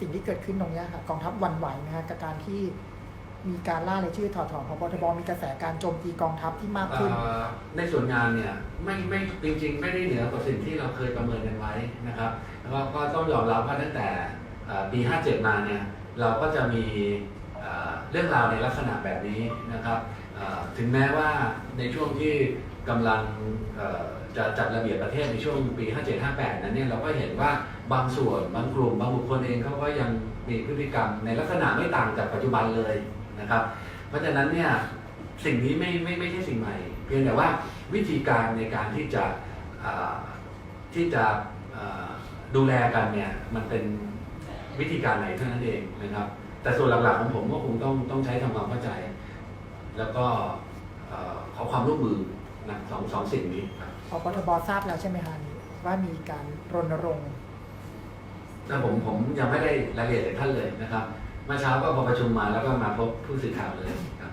สิ่งที่เกิดขึ้นตรงนี้ค่ะกองทัพวันไหวนะฮะกับการที่มีการล่ารายชื่อถอดถอนพบทบมีกระแสการโจมตีกองทัพที่มากขึ้น เอ่อในส่วนงานเนี่ยไม่ไม่จริง ๆ ไม่ได้เหนือกว่าสิ่งที่เราเคยประเมินกันไว้นะครับแล้วก็ก็ต้องยอมรับว่าตั้งแต่เอ่อปี 57 มาเนี่ยเราก็จะมีเอ่อเรื่องราวในลักษณะแบบนี้นะครับ ถึงแม้ว่าในช่วงที่กำลังเอ่อจะจัดระเบียบประเทศในช่วงปี 57-58 นั้นเนี่ยเราก็เห็นว่าบางส่วนบางกลุ่มบางบุคคลเองเขาก็ยังมีพฤติกรรมในลักษณะไม่ต่างจากปัจจุบันเลยนะครับ เพราะฉะนั้นเนี่ยสิ่งนี้ไม่ไม่ไม่ใช่สิ่งใหม่ เพียงแต่ว่าวิธีการในการที่จะอ่าที่จะอ่าดูแลกันเนี่ยมันเป็นวิธีการไหนเท่านั้นเองนะครับ แต่ส่วนหลักๆของผมก็คงต้องต้องใช้ทำความเข้าใจ แล้วก็เอ่อขอความร่วมมือนะสองสองสิ่งนี้ครับพบทบทราบแล้วใช่ไหมฮะว่ามีการรณรงค์แต่ผมผมยังไม่ได้รายละเอียดจากท่านเลยนะครับเมื่อเช้าก็พอประชุมมาแล้วก็มาพบผู้สื่อข่าวเลยครับ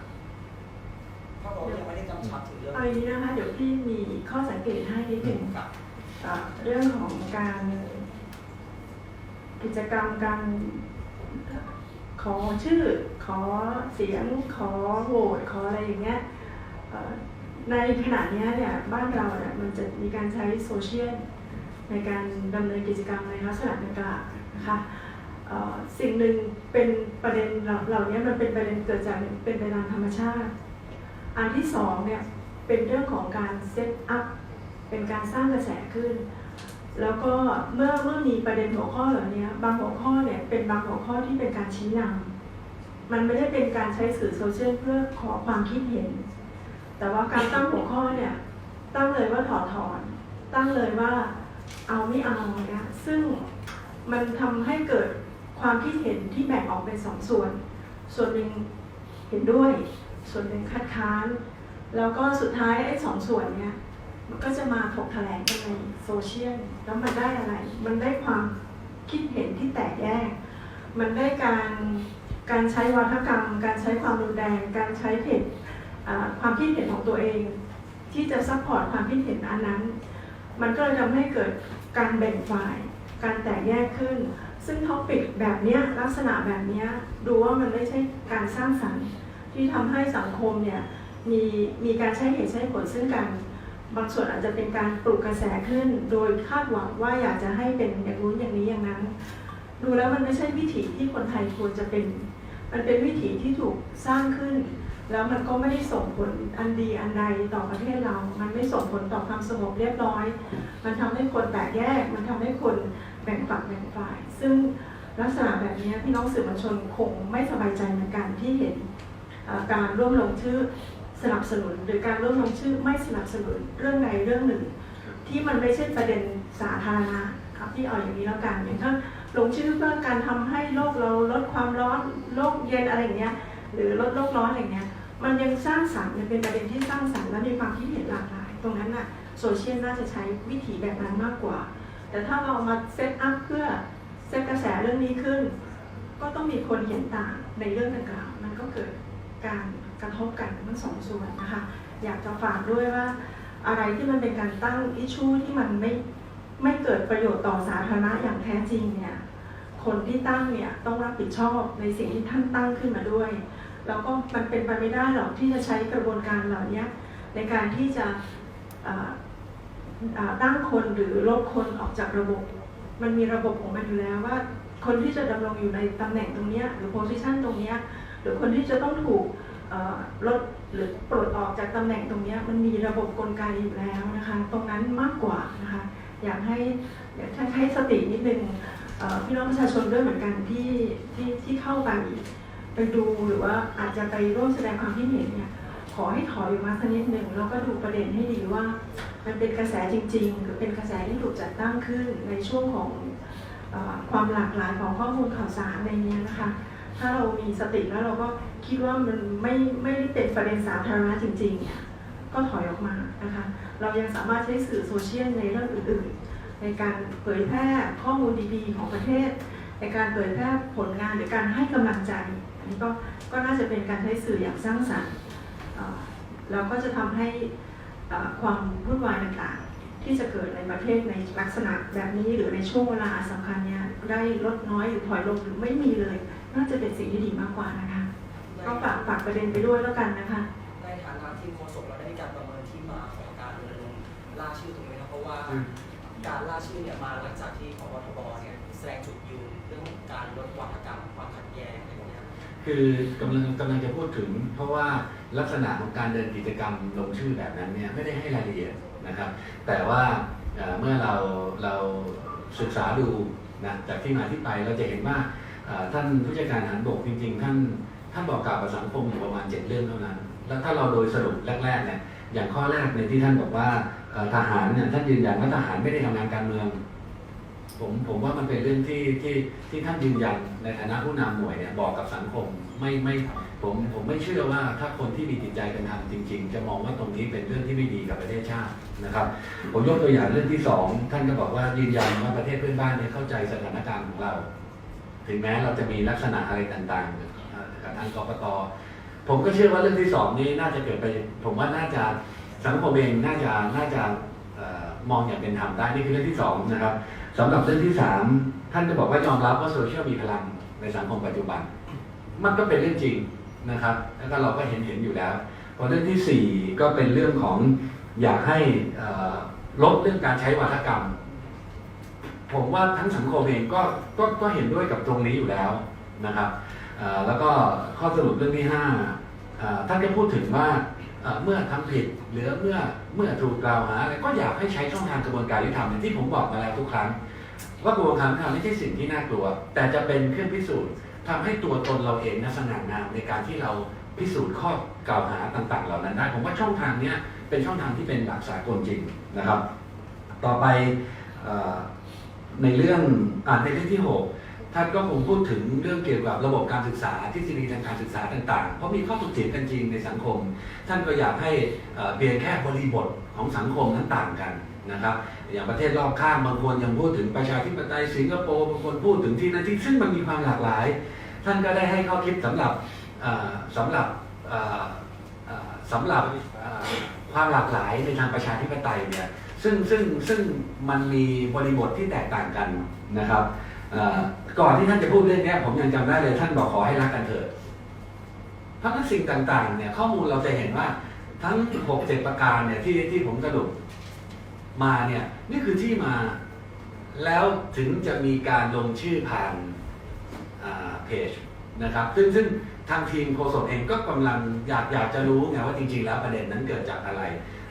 ถ้าบอกยังไม่ได้กำชับถึงเรื่องเอาอย่างนี้นะคะเดี๋ยวพี่มีข้อสังเกตให้นิดหนึ่งครับอ่าเรื่องของการกิจกรรมการ ขอชื่อ ขอเสียง ขอโหวต ขออะไรอย่างเงี้ยในขณะนี้เนี่ยบ้านเราเนี่ยมันจะมีการใช้โซเชียลในการดำเนินกิจกรรมในลักษณะดังกล่าวนะคะสิ่งหนึ่งเป็นประเด็นเหล่านี้มันเป็นประเด็นเกิดจากเป็นไปตามธรรมชาติ อันที่สองเนี่ยเป็นเรื่องของการเซตอัพเป็นการสร้างกระแสขึ้น แล้วก็เมื่อเมื่อมีประเด็นหัวข้อเหล่านี้บางหัวข้อเนี่ยเป็นบางหัวข้อที่เป็นการชี้นำมันไม่ได้เป็นการใช้สื่อโซเชียลเพื่อขอความคิดเห็น แต่ว่าการตั้งหัวข้อเนี่ยตั้งเลยว่าถอดถอน ตั้งเลยว่าเอาไม่เอาเนี่ยซึ่งมันทำให้เกิดความคิดเห็นที่แบ่งออกเป็นสองส่วน ส่วนหนึ่งเห็นด้วย ส่วนหนึ่งคัดค้าน แล้วก็สุดท้ายไอ้สองส่วนเนี่ย มันก็จะมาถกแถลงกันในโซเชียลแล้วมันได้อะไร มันได้ความคิดเห็นที่แตกแยก มันได้การการใช้วัฒกรรม การใช้ความรุนแรง การใช้เพจความคิดเห็นของตัวเอง ที่จะซัพพอร์ตความคิดเห็นอันนั้น มันก็เลยทำให้เกิดการแบ่งฝ่าย การแตกแยกขึ้น ซึ่งท็อปิกแบบนี้ลักษณะแบบนี้ดูว่ามันไม่ใช่การสร้างสรรค์ที่ทำให้สังคมเนี่ยมีมีการใช้เหตุใช้ผลซึ่งกัน บางส่วนอาจจะเป็นการปลุกกระแสขึ้น โดยคาดหวังว่าอยากจะให้เป็นอย่างนู้นอย่างนี้อย่างนั้น ดูแล้วมันไม่ใช่วิถีที่คนไทยควรจะเป็น มันเป็นวิถีที่ถูกสร้างขึ้น แล้วมันก็ไม่ได้ส่งผลอันดีอันใดต่อประเทศเรา มันไม่ส่งผลต่อความสงบเรียบร้อย มันทำให้คนแตกแยก มันทำให้คนแบ่งฝักแบ่งฝ่าย ซึ่งลักษณะแบบนี้พี่น้องสื่อมวลชนคงไม่สบายใจเหมือนกันที่เห็นการร่วมลงชื่อ สนับสนุน หรือการร่วมลงชื่อไม่สนับสนุนเรื่องใดเรื่องหนึ่ง ที่มันไม่ใช่ประเด็นสาธารณะครับที่เอาอย่างนี้แล้วกันอย่างถ้าลงชื่อเพื่อการทำให้โลกเราลดความร้อนโลกเย็นอะไรอย่างเงี้ยหรือลดโลกร้อนอะไรเงี้ยมันยังสร้างสรรค์มันเป็นประเด็นที่สร้างสรรค์และมีความคิดเห็นหลากหลาย ตรงนั้นน่ะโซเชียลน่าจะใช้วิธีแบบนั้นมากกว่า แต่ถ้าเรามาเซตอัพเพื่อเซตกระแสเรื่องนี้ขึ้น ก็ต้องมีคนเห็นต่างในเรื่องดังกล่าวมันก็เกิด การกระทบกันทั้งสองส่วนนะคะ อยากจะฝากด้วยว่าอะไรที่มันเป็นการตั้งอิชชูที่มันไม่ไม่เกิดประโยชน์ต่อสาธารณะอย่างแท้จริงเนี่ยคนที่ตั้งเนี่ยต้องรับผิดชอบในสิ่งที่ท่านตั้งขึ้นมาด้วย แล้วก็มันเป็นไปไม่ได้หรอกที่จะใช้กระบวนการเหล่านี้ในการที่จะตั้งคนหรือลบคนออกจากระบบ มันมีระบบของมันอยู่แล้วว่า คนที่จะดำรงอยู่ในตำแหน่งตรงนี้หรือโพสิชันตรงนี้ รือคนที่จะต้องถูกลดหรือปลดออกจากตำแหน่งตรงนี้มันมีระบบกลไกอยู่แล้วนะคะ ตรงนั้นมากกว่านะคะอยากให้อยากให้สตินิดนึงเอ่อพี่น้องประชาชนด้วยเหมือนกันที่ที่ที่เข้าไปไปดูหรือว่าอาจจะไปร่วมแสดงความคิดเห็นเนี่ยขอให้ถอยออกมาสักนิดหนึ่งแล้วก็ดูประเด็นให้ดีว่า มันเป็นกระแสจริง ๆ หรือเป็นกระแสที่ถูกจัดตั้งขึ้นในช่วงของอความหลากหลายของข้อมูลข่าวสารในนี้นะคะ ถ้าเรามีสติแล้วเราก็คิดว่ามันไม่ไม่ได้เป็นประเด็นสาธารณะจริงๆเนี่ยก็ถอยออกมานะคะ เรายังสามารถใช้สื่อโซเชียลในเรื่องอื่นๆ ในการเผยแพร่ข้อมูลดีๆ ของประเทศ ในการเผยแพร่ผลงานหรือการให้กำลังใจอันนี้ก็ก็น่าจะเป็นการใช้สื่ออย่างสร้างสรรค์เอ่อแล้วก็จะทำให้ความวุ่นวายต่างๆ ที่จะเกิดในประเทศในลักษณะแบบนี้หรือในช่วงเวลาสำคัญเนี้ยได้ลดน้อยหรือถอยลงหรือไม่มีเลย น่าจะเป็นสิ่งที่ดีมากกว่านะคะก็ฝากฝากประเด็นไปด้วยแล้วกันนะคะในฐานะทีมโฆษกเราได้มีการประเมินที่มาของการรณรงค์ล่าชื่อตรงนี้นะเพราะว่าอืมการล่าชื่อเนี่ยมาหลังจากที่พบทบเนี่ยแสดงจุดยืนเรื่องการลดวัฒกรรมความขัดแย้งอะไรอย่างเงี้ยคือกำลังกำลังจะพูดถึง เพราะว่าลักษณะของการเดินกิจกรรมลงชื่อแบบนั้นเนี่ยไม่ได้ให้รายละเอียดนะครับ แต่ว่าเอ่อเมื่อเราเราศึกษาดูนะจากที่มาที่ไปเราจะเห็นว่าเอ่อ ท่านผู้จัดการทหารบกจริงๆ ท่านท่านบอกกล่าวกับสังคมอยู่ประมาณเจ็ดเรื่องเท่านั้น แล้วถ้าเราโดยสรุปแรกๆเนี่ยอย่างข้อแรกในยที่ท่านบอกว่าทหารเนี่ยท่านยืนยันว่าทหารไม่ได้ทำงานการเมือง ผมผมว่ามันเป็นเรื่องที่ที่ที่ท่านยืนยันในฐานะผู้นำหน่วยเนี่ยบอกกับสังคมไม่ไม่ผมผมไม่เชื่อว่าถ้าคนที่มีจิตใจกันทำจริง ๆ จะมองว่าตรงนี้เป็นเรื่องที่ไม่ดีกับประเทศชาตินะครับ ผมยกตัวอย่างเรื่องที่สองท่านก็บอกว่ายืนยันว่าประเทศเพื่อนบ้านเนี่ยเข้าใจสถานการณ์ของเรา ถึงแม้เราจะมีลักษณะอะไรต่างๆกับทางกกตผมก็เชื่อว่าเรื่องที่สองนี้น่าจะเกิดไป ผมว่าน่าจะสังคมเองน่าจะน่าจะมองอย่างเป็นธรรมได้นี่คือเรื่องที่สองนะครับสำหรับเรื่องที่สามท่านจะบอกว่ายอมรับว่าโซเชียลมีพลังในสังคมปัจจุบัน มันก็เป็นเรื่องจริงนะครับ แล้วก็เราก็เห็นเห็นอยู่แล้วพอเรื่องที่สี่ก็เป็นเรื่องของอยากให้ลดเรื่องการใช้วาทกรรม ผมว่าทั้งสังคมเองก็ก็ก็เห็นด้วยกับตรงนี้อยู่แล้วนะครับแล้วก็ข้อสรุปเรื่องที่ห้าท่านก็พูดถึงว่าเมื่อทำผิดหรือเมื่อเมื่อถูกกล่าวหาอะไรก็อยากให้ใช้ช่องทางกระบวนการยุติธรรมอย่างที่ผมบอกมาแล้วทุกครั้ง ว่ากระบวนการยุติธรรมไม่ใช่สิ่งที่น่ากลัว แต่จะเป็นเครื่องพิสูจน์ทำให้ตัวตนเราเองนะสง่างามในการที่เราพิสูจน์ข้อกล่าวหาต่าง ๆ เหล่านั้นได้ ผมว่าช่องทางนี้เป็นช่องทางที่เป็นหลักสากลจริงนะครับ ต่อไป ในเรื่องอในเรื่องที่ 6 ท่านก็คงพูดถึงเรื่องเกี่ยวกับระบบการศึกษาทฤษฎีทางการศึกษาต่างๆ เพราะมีข้อถกเถียงกันจริงในสังคม ท่านก็อยากให้เอ่อเพียงแค่บริบทของสังคมนั้นต่างกันนะครับ อย่างประเทศรอบข้างบางคนยังพูดถึงประชาธิปไตยสิงคโปร์บางคนพูดถึงที่นั่นที่ซึ่งมันมีความหลากหลาย ท่านก็ได้ให้ข้อคิดสำหรับเอ่อสำหรับเอ่อเอ่อสำหรับความหลากหลายในทางประชาธิปไตยเนี่ย ซึ่งซึ่งซึ่งมันมีบริบทที่แตกต่างกันนะครับก่อนที่ท่านจะพูดเรื่องนี้ผมยังจำได้เลยท่านบอกขอให้รักกันเถิดเพราะฉะนั้นสิ่งต่างๆเนี่ยข้อมูลเราจะเห็นว่าทั้งหกเจ็ดประการเนี่ยที่ที่ผมสรุปมาเนี่ยนี่คือที่มาแล้วถึงจะมีการลงชื่อผ่านอ่าเพจนะครับซึ่งซึ่งทางทีมโฆษกเองก็กำลังอยากอยากจะรู้ไงว่าจริงๆ แล้วประเด็นนั้นเกิดจากอะไร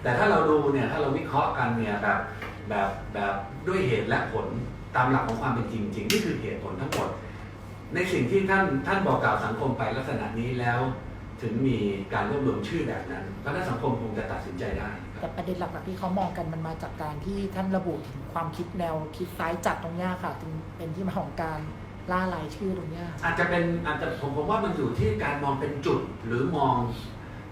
แต่ถ้าเราดูเนี่ยถ้าเราวิเคราะห์กันเนี่ยแบบแบบแบบด้วยเหตุและผลตามหลักของความเป็นจริงจริงนี่คือเหตุผลทั้งหมด ในสิ่งที่ท่านท่านบอกกล่าวสังคมไปลักษณะนี้แล้วถึงมีการรวบรวมชื่อแบบนั้นเพราะฉะนั้นสังคมคงจะตัดสินใจได้ครับแต่ประเด็นหลักๆที่เขามองกันมันมาจากการที่ท่านระบุถึงความคิดแนวคิดซ้ายจัดตรงเนี้ยค่ะถึงเป็นที่มาของการล่ารายชื่อตรงเนี้ยอาจจะเป็นอาจจะผมผมว่ามันอยู่ที่การมองเป็นจุดหรือมอง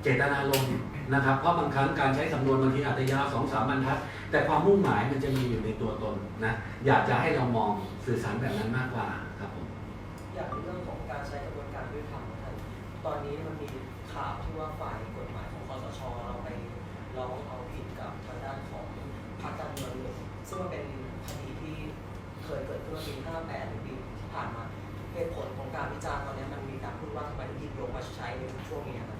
เจตนารมณ์ นะครับเพราะบางครั้งการใช้สำนวนบางทีอาจจะยาวสองสามบรรทัด แต่ความมุ่งหมายมันจะมีอยู่ในตัวตนนะอยากจะให้เรามองสื่อสารแบบนั้นมากกว่าครับผมอย่างเรื่องของการใช้กระบวนการยุติธรรมนะครับตอนนี้มันมีข่าวที่ว่าฝ่ายกฎหมายของคอสชเราไปร้องเอาผิดกับทางด้านของพรรคการเมืองหนึ่งซึ่งมันเป็นคดีที่เคยเกิดขึ้นเมื่อปี58หรือปีที่ผ่านมาเหตุผลของการวิจารณ์ตอนนี้มันมีการพูดว่าทำไมถึงหยิบยกมาใช้ในช่วงนี้ครับ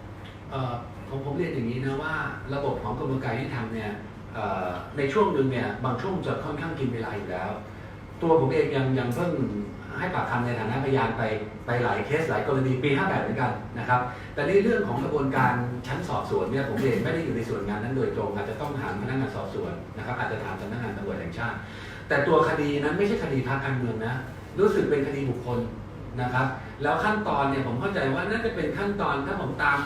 เอ่อ ผมผมเรียนอย่างนี้นะว่าระบบของกระบวนการยุติธรรมเนี่ยในช่วงหนึ่งเนี่ยบางช่วงจะค่อนข้างกินเวลาอยู่แล้ว ตัวผมเองยังยังเพิ่งให้ปากคำในฐานะพยานไปไปหลายเคสหลายกรณีปี 58 เหมือนกันนะครับ แต่ในเรื่องของกระบวนการชั้นสอบสวนเนี่ยผมเองไม่ได้อยู่ในส่วนงานนั้นโดยตรง อาจจะต้องถามพนักงานสอบสวนนะครับอาจจะถามสำนักงานตำรวจแห่งชาติ แต่ตัวคดีนั้นไม่ใช่คดีพรรคการเมืองนะ รู้สึกเป็นคดีบุคคลนะครับ แล้วขั้นตอนเนี่ยผมเข้าใจว่าน่าจะเป็นขั้นตอนถ้าผมตาม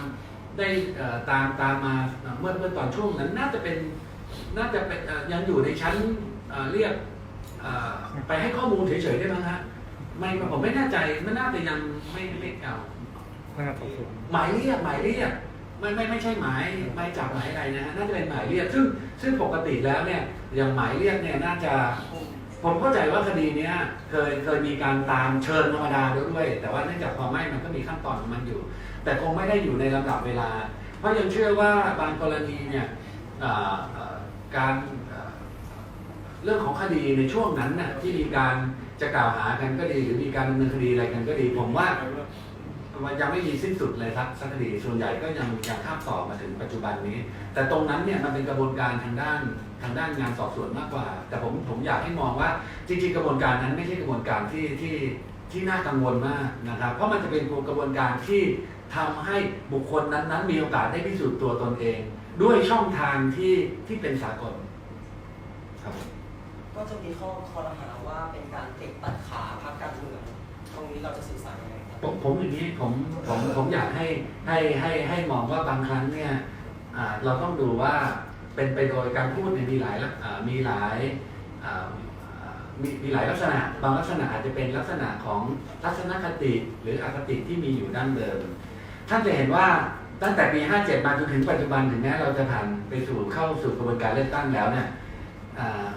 ได้เอ่อตามตามมาเมื่อเมื่อตอนช่วงนั้นน่าจะเป็นน่าจะเป็นเอ่อยังอยู่ในชั้นเอ่อเรียกเอ่อไปให้ข้อมูลเฉยๆได้ไหมฮะไม่ผมไม่แน่ใจไม่น่าจะยังไม่ไม่เก่าพนักงานสอบสวนหมายเรียกหมายเรียกไม่ไม่ไม่ใช่หมายหมายจับหมายอะไรนะฮะน่าจะเป็นหมายเรียกซึ่งซึ่งปกติแล้วเนี่ยอย่างหมายเรียกเนี่ยน่าจะ ผมเข้าใจว่าคดีเนี้ยเคยเคยมีการตามเชิญธรรมดาด้วย แต่ว่าเนื่องจากความไม่มันก็มีขั้นตอนของมันอยู่ แต่คงไม่ได้อยู่ในลำดับเวลา เพราะยังเชื่อว่าบางกรณีเนี่ยการเอ่อเรื่องของคดีในช่วงนั้นน่ะที่มีการจะกล่าวหากันก็ดีหรือมีการดำเนินคดีอะไรกันก็ดี ผมว่ามันยังไม่มีสิ้นสุดเลยครับสักคดีส่วนใหญ่ก็ยังยังข้ามต่อมาถึงปัจจุบันนี้ แต่ตรงนั้นเนี่ยมันเป็นกระบวนการทางด้านทางด้านงานสอบสวนมากกว่า แต่ผมผมอยากให้มองว่าจริงๆกระบวนการนั้นไม่ใช่กระบวนการที่ที่ที่น่ากังวลมากนะครับ เพราะมันจะเป็นกระบวนการที่ ทำให้บุคคลนั้นๆ มีโอกาสได้พิสูจน์ตัวตนเอง ด้วยช่องทางที่ที่เป็นสากลครับก็จะมีข้อคอรหาว่าเป็นการเตะตัดขาพรรคการเมืองตรงนี้เราจะสื่อสารยังไงครับผมผมอย่างนี้ผมผมผมอยากให้ให้ให้ให้มองว่าบางครั้งเนี่ยอ่าเราต้องดูว่าเป็นไปโดยการพูดเนี่ยมีหลายลักอ่ามีหลายอ่ามีมีหลายลักษณะ บางลักษณะอาจจะเป็นลักษณะของทัศนคติหรืออคติที่มีอยู่ดั้งเดิม ท่านจะเห็นว่าตั้งแต่ปี 57 มาจนถึงปัจจุบันถึงแม้เราจะผ่านไปสู่เข้าสู่กระบวนการเลือกตั้งแล้วเนี่ย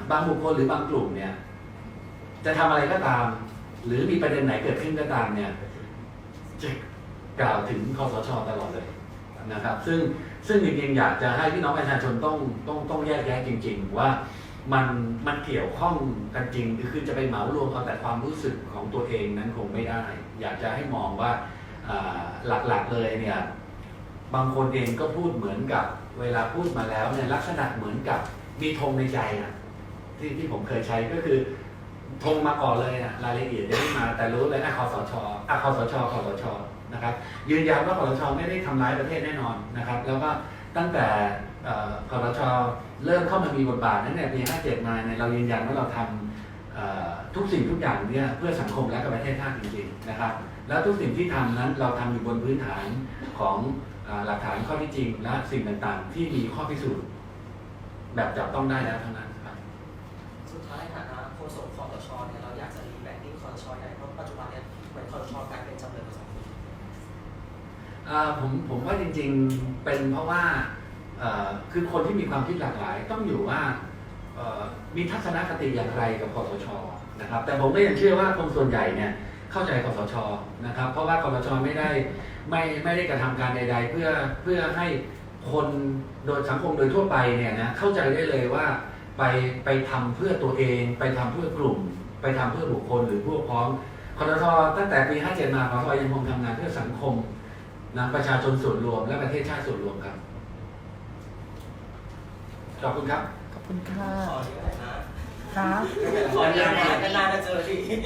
บางบุคคลหรือบางกลุ่มเนี่ย จะทำอะไรก็ตาม หรือมีประเด็นไหนเกิดขึ้นก็ตามเนี่ยจะกล่าวถึงคอสชตลอดเลยนะครับ ซึ่งซึ่งจริงๆอยากจะให้พี่น้องประชาชนต้องต้องต้องแยกแยะจริง ๆ ว่ามันมันเกี่ยวข้องกันจริง คือจะไปเหมารวมเอาแต่ความรู้สึกของตัวเองนั้นคงไม่ได้ อยากจะให้มองว่า หลักๆเลยเนี่ยบางคนเองก็พูดเหมือนกับ เวลาพูดมาแล้วเนี่ยลักษณะเหมือนกับมีธงในใจนะที่ที่ผมเคยใช้ก็คือธงมาก่อนเลยนะรายละเอียดยังไม่มาแต่รู้เลยอะคอสชอะคอสชคอสชนะครับยืนยันว่าคอสชไม่ได้ทำร้ายประเทศแน่นอนนะครับ แล้วก็ตั้งแต่คอสชเริ่มเข้ามามีบทบาทตั้งแต่ยปี 57 มาเนี่ยเรายืนยันว่าเราทำเอ่อทุกสิ่งทุกอย่างเนี่ยเพื่อสังคมและกับประเทศชาติจริงๆนะครับ แล้วทุกสิ่งที่ทำนั้นเราทำอยู่บนพื้นฐานของเอ่อหลักฐานข้อเที่จริง และสิ่งต่างๆ ที่มีข้อพิสูจน์แบบจับต้องได้แล้วทั้งนั้นครับ สุดท้ายในฐานะโฆษกคอสชเนี่ยเราอยากจะรีแบรนดิ้งคอสชยังไงเพราะปัจจุบันเนี่ยเหมือนคอสชกลายเป็นจำเลยของสังคมอ่าผมผมว่าจริงๆเป็นเพราะว่าเอ่อคือคนที่มีความคิดหลากหลาย ต้องอยู่ว่าเอ่อมีทัศนคติอย่างไรกับคอสชนะครับแต่ผมก็ยังเชื่อว่าคนส่วนใหญ่เนี่ย เข้าใจคอสชนะครับ เพราะว่าคอสชไม่ได้ไม่ไม่ได้กระทำการใด ๆ เพื่อเพื่อให้คนโดยสังคมโดยทั่วไปเนี่ยนะเข้าใจได้เลยว่าไปไปทำเพื่อตัวเอง ไปทำเพื่อกลุ่ม ไปทำเพื่อบุคคลหรือพวกพ้องคอสชตั้งแต่ปี 57 มาคอสชยังคงทำงานเพื่อสังคมนะประชาชนส่วนรวมและประเทศชาติส่วนรวมครับขอบคุณครับขอบคุณค่ะ ครับ ขออนุญาตนะนานๆจะเจอทีพี่